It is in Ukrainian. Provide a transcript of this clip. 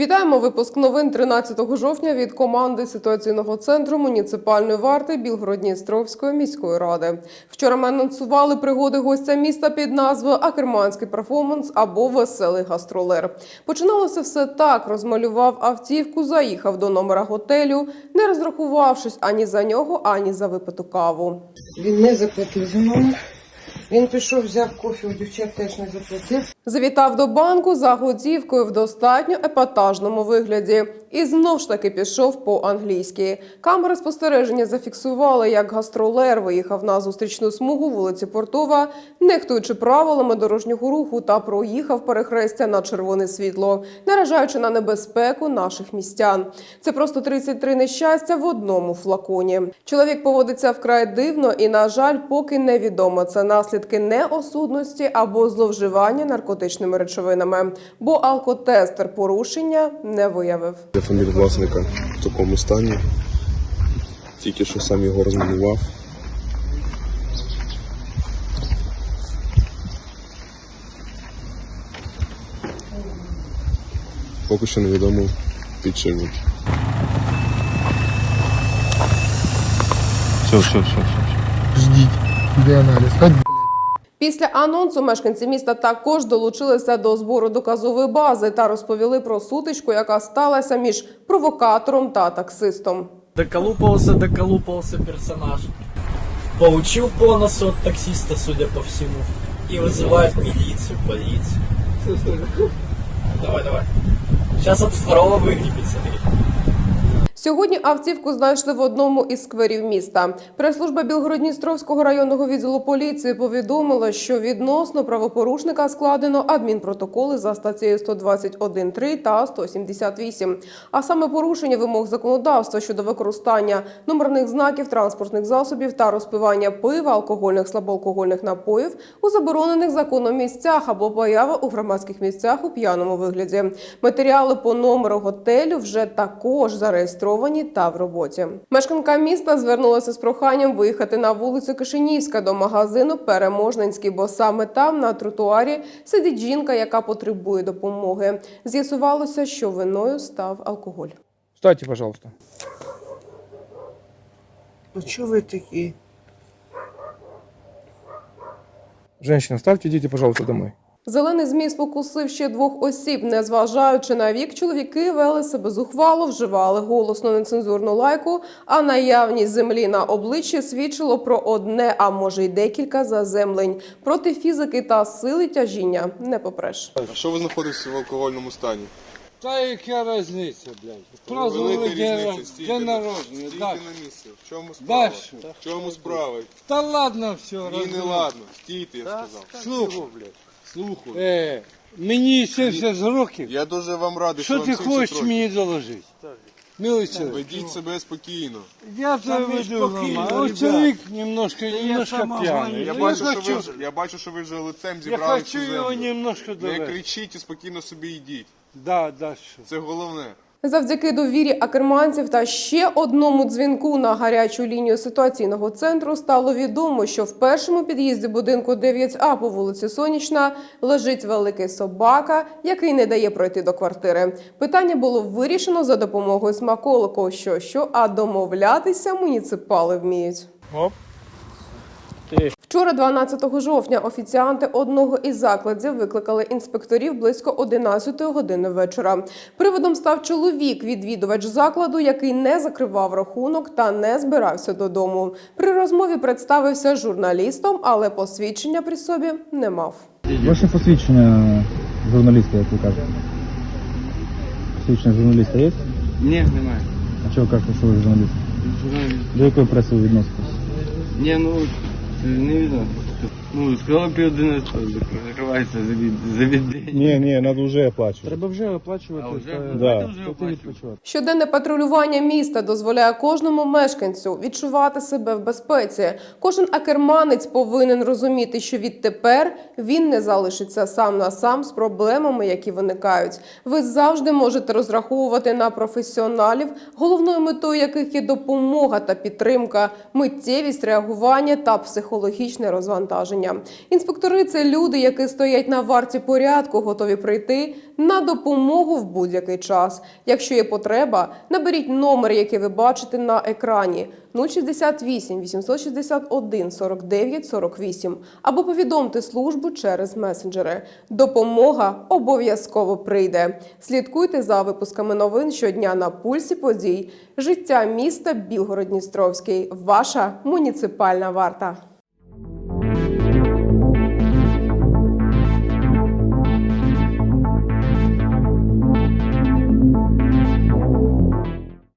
Вітаємо випуск новин 13 жовтня від команди ситуаційного центру муніципальної варти Білгородністровської міської ради. Вчора ми анонсували пригоди гостя міста під назвою Акерманський перформанс або Веселий гастролер. Починалося все так: розмалював автівку, заїхав до номера готелю, не розрахувавшись ані за нього, ані за випиту каву. Він не заплатив за номер. Він пішов, взяв кофе, у дівчат теж не заплатив. Завітав до банку за готівкою в достатньо епатажному вигляді і знов ж таки пішов по-англійськи. Камери спостереження зафіксували, як гастролер виїхав на зустрічну смугу вулиці Портова, нехтуючи правилами дорожнього руху та проїхав перехрестя на червоне світло, наражаючи на небезпеку наших містян. Це просто 33 нещастя в одному флаконі. Чоловік поводиться вкрай дивно, і на жаль, поки невідомо це наслідки неосудності або зловживання наркотичними речовинами, бо алкотестер порушення не виявив. Автомобіль власника в такому стані. Тільки що сам його розмалював. Поки що невідомо під чим він. Все, все, все, все. Ждіть, де аналіз? Ходь, Після анонсу мешканці міста також долучилися до збору доказової бази та розповіли про сутичку, яка сталася між провокатором та таксистом. Доколупался, доколупался персонаж. Получил по носу от таксиста, судя по всему. И вызывает милицию, полицию. Давай, давай. Сейчас от второго выгребет, смотри. Сьогодні автівку знайшли в одному із скверів міста. Прес-служба Білгородністровського районного відділу поліції повідомила, що відносно правопорушника складено адмінпротоколи за статтею 121.3 та 178, а саме порушення вимог законодавства щодо використання номерних знаків транспортних засобів та розпивання пива, алкогольних слабоалкогольних напоїв у заборонених законом місцях або поява у громадських місцях у п'яному вигляді. Матеріали по номеру готелю вже також зареєстровані та в роботі. Мешканка міста звернулася з проханням виїхати на вулицю Кишинівська до магазину Переможненський, бо саме там на тротуарі сидить жінка, яка потребує допомоги. З'ясувалося, що виною став алкоголь. Встаньте, пожалуйста. Ну чого ви такі? Женщина, вставьте, идите, пожалуйста, домой. Зелений змій спокусив ще двох осіб. Незважаючи на вік, чоловіки вели себе зухвало, вживали голосну нецензурну лайку, а наявність землі на обличчі свідчило про одне, а може й декілька заземлень. Проти фізики та сили тяжіння не попреш. А що ви знаходитесь в алкогольному стані? Та яка різниця, блядь? Велика Празднували різниця. Стійте, день на- народження, стійте так. на місці. В чому справа? Дальше. В чому справа? Та ладно все, Ні, не ладно. Стійте, я сказав. Слухай, Слухаю. е, мені 70 років. Я дуже вам радий, що Що вам ти 70 хочеш років. мені доложити? Милиця, Ведіть себе спокійно. я тебе веду нормально. Ось чоловік немножко, немножко п'яний. Я Ну, бачу, що хочу, ви вже, я бачу, що ви вже лицем я зібрали хочу цю його землю. немножко Не довести. кричіть і спокійно собі йдіть. Да, да, що. Це головне. Завдяки довірі акерманців та ще одному дзвінку на гарячу лінію ситуаційного центру стало відомо, що в першому під'їзді будинку 9А по вулиці Сонячна лежить великий собака, який не дає пройти до квартири. Питання було вирішено за допомогою смаколику. Що що, а домовлятися муніципали вміють. Вчора, 12 жовтня, офіціанти одного із закладів викликали інспекторів близько 11 години вечора. Приводом став чоловік, відвідувач закладу, який не закривав рахунок та не збирався додому. При розмові представився журналістом, але посвідчення при собі не мав. Ваше посвідчення журналіста, як ви кажете? Посвідчення журналіста є? Ні, немає. А чого кажете, що ви журналіст? До якої преси ви відноситесь? Ні, ну ちょっと。Ну, сказали пів 11 закривається за від віддень. Ні, ні, треба вже оплачувати. Треба вже оплачувати. А, вже? та- Да, вже оплачувати. Щоденне патрулювання міста дозволяє кожному мешканцю відчувати себе в безпеці. Кожен акерманець повинен розуміти, що відтепер він не залишиться сам на сам з проблемами, які виникають. Ви завжди можете розраховувати на професіоналів, головною метою яких є допомога та підтримка, миттєвість реагування та психологічне розвантаження. Навантаження. Інспектори це люди, які стоять на варті порядку, готові прийти на допомогу в будь-який час. Якщо є потреба, наберіть номер, який ви бачите на екрані 068 861 49 48 або повідомте службу через месенджери. Допомога обов'язково прийде. Слідкуйте за випусками новин щодня на пульсі подій. Життя міста Білгород-Дністровський. Ваша муніципальна варта.